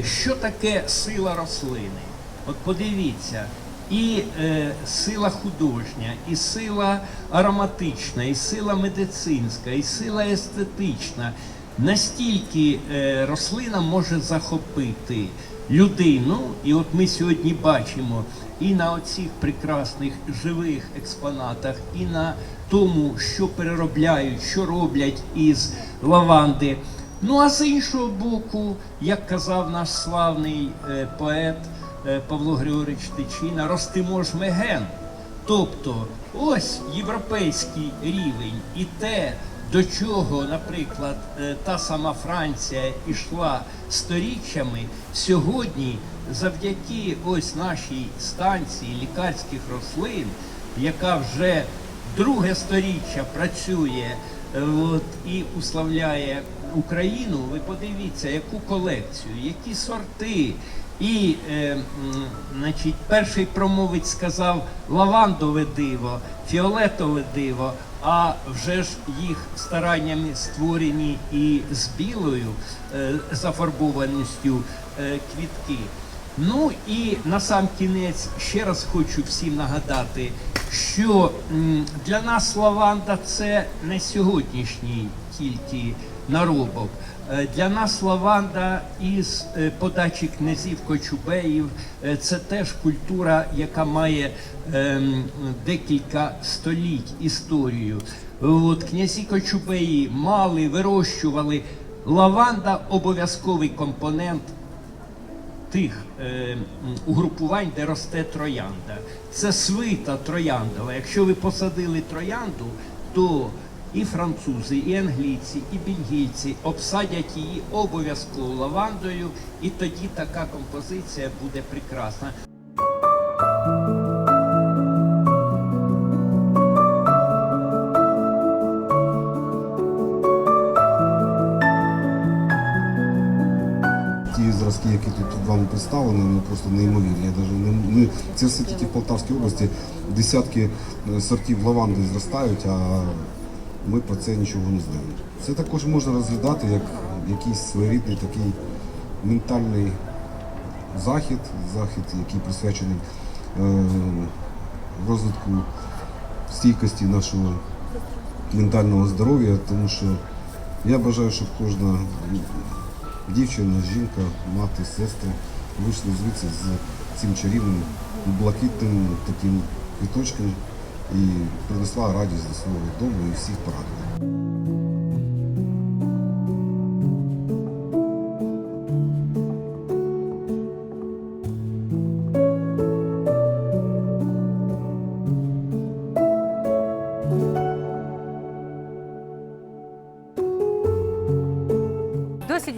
Що таке сила рослини? От подивіться, і е, сила художня, і сила ароматична, і сила медицинська, і сила естетична. Настільки е, рослина може захопити людину, і от ми сьогодні бачимо і на оцих прекрасних живих експонатах, і на тому, що переробляють, що роблять із лаванди. Ну а з іншого боку, як казав наш славний е, поет е, Павло Григорович Тичина, ростимо ж меген. Тобто, ось європейський рівень і те, до чого, наприклад, е, та сама Франція ішла сторіччями, сьогодні завдяки ось нашій станції лікарських рослин, яка вже друге сторіччя працює от, і уславляє Україну, ви подивіться, яку колекцію, які сорти. І, е, значить, перший промовець сказав лавандове диво, фіолетове диво, а вже ж їх стараннями створені і з білою е, зафарбованістю е, квітки. Ну і на сам кінець ще раз хочу всім нагадати, що для нас лаванда це не сьогоднішній тільки наробок. Е, Для нас лаванда із е, подачі князів Кочубеїв е, це теж культура, яка має ем, декілька століть історію. От князі Кочубеї мали, вирощували лаванда обов'язковий компонент тих угрупувань, де росте троянда. Це свита трояндова. Якщо ви посадили троянду, то і французи, і англійці, і бельгійці обсадять її обов'язково лавандою, і тоді така композиція буде прекрасна. Ті зразки, які тут вам представлені, вони просто неймовірні. Я даже не, не, це все тільки в Полтавській області десятки е, сортів лаванди зростають, а ми про це нічого не знаємо. Це також можна розглядати як якийсь своєрідний такий ментальний захід, захід, який присвячений е, розвитку стійкості нашого ментального здоров'я, тому що я бажаю, щоб кожна дівчина, жінка, мати, сестра вийшли звідси з цим чарівним блакитним таким квіточком і принесла радість до свого дому і всіх порадувала.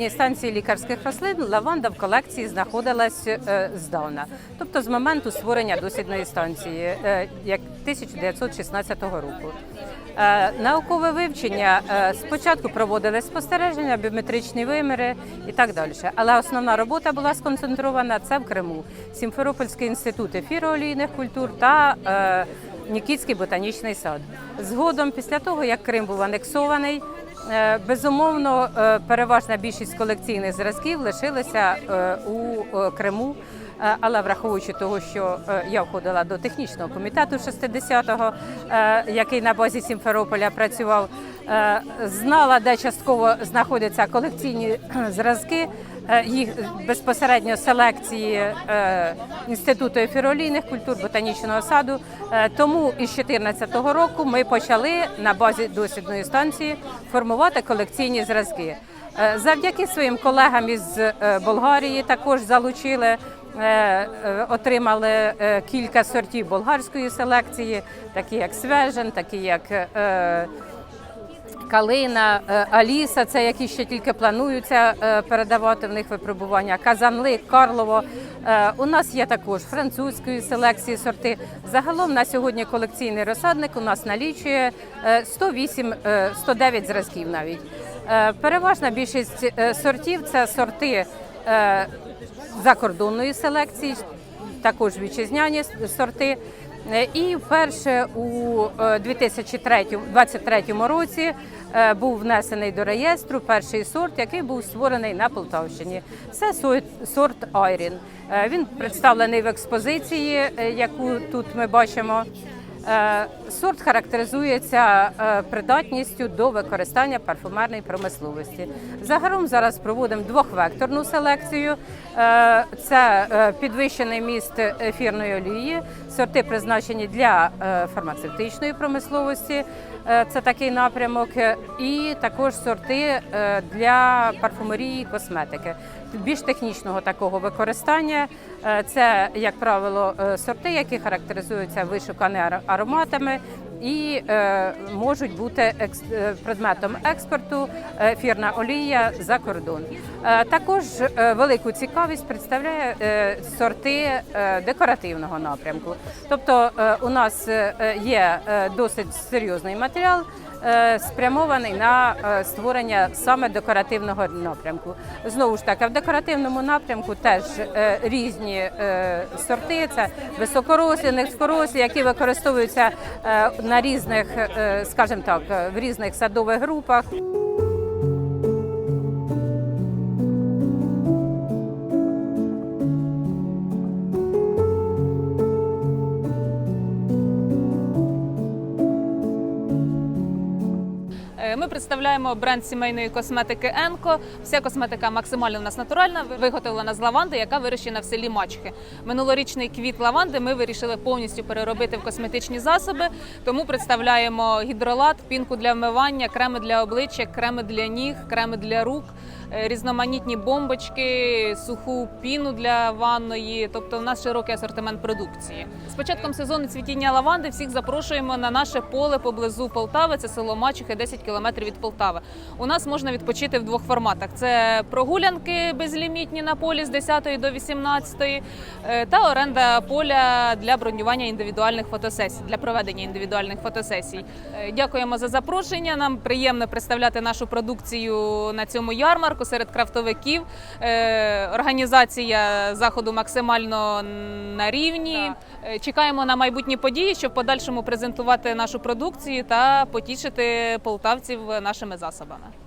В станції лікарських рослин лаванда в колекції знаходилась е, здавна, тобто з моменту створення дослідної станції, е, як 1916 року. Е, Наукове вивчення спочатку проводили спостереження, біометричні виміри і так далі. Але основна робота була сконцентрована це в Криму, Сімферопольський інститут ефіроолійних культур та Нікітський ботанічний сад. Згодом, після того як Крим був анексований, Безумовно, е, переважна більшість колекційних зразків лишилися е, у е, Криму. Е, Але враховуючи того, що е, я входила до технічного комітету 60-го, е, який на базі Сімферополя працював, е, знала, де частково знаходяться колекційні зразки. Е, Їх безпосередньо селекції е, інституту ефіролійних культур ботанічного саду. Е, Тому із 2014 року ми почали на базі дослідної станції формувати колекційні зразки. Завдяки своїм колегам із Болгарії також залучили. Отримали кілька сортів болгарської селекції, такі як свежен, такі як Калина, е, Аліса, це які ще тільки плануються е, передавати в них випробування. Казанлик, Карлово. Е, У нас є також французької селекції сорти. Загалом на сьогодні колекційний розсадник у нас налічує е, 108, е, 109 зразків навіть. Переважна більшість сортів це сорти закордонної селекції, також вітчизняні сорти. Е, І вперше у 2023 році е, був внесений до реєстру перший сорт, який був створений на Полтавщині. Це сорт- Айрін. Е, Він представлений в експозиції, е, яку тут ми бачимо. Е, Сорт характеризується е, придатністю до використання парфумерної промисловості. Загалом зараз проводимо двохвекторну селекцію. Е, Це підвищений міст ефірної олії, сорти призначені для фармацевтичної промисловості. Е, Це такий напрямок, і також сорти е, для парфумерії і косметики. Більш технічного такого використання е, це, як правило, сорти, які характеризуються вишуканими ароматами і е, можуть бути е, предметом експорту ефірна олія за кордон. Е, Також велику цікавість представляє сорти декоративного напрямку. Тобто у нас є досить серйозний матеріал. Е, Спрямований на е, створення саме декоративного напрямку. Знову ж таки, в декоративному напрямку теж е, різні сорти. Це високорослі, низькорослі, які використовуються на різних, скажімо так, в різних садових групах. Представляємо бренд сімейної косметики Енко. Вся косметика максимально у нас натуральна, виготовлена з лаванди, яка вирощена в селі Мачхи. Минулорічний квіт лаванди ми вирішили повністю переробити в косметичні засоби. Тому представляємо гідролат, пінку для вмивання, креми для обличчя, креми для ніг, креми для рук. Е, Різноманітні бомбочки, суху піну для ванної, тобто в нас широкий асортимент продукції. З початком сезону цвітіння лаванди всіх запрошуємо на наше поле поблизу Полтави. Це село Мачухи, 10 кілометрів від Полтави. У нас можна відпочити в двох форматах: це прогулянки безлімітні на полі з 10 до 18 е, та оренда поля для бронювання індивідуальних фотосесій для проведення індивідуальних фотосесій. Е, Дякуємо за запрошення. Нам приємно представляти нашу продукцію на цьому ярмарку серед крафтовиків. Е, Організація заходу максимально на рівні. Е, Чекаємо на майбутні події, щоб в подальшому презентувати нашу продукцію та потішити полтавців нашими засобами.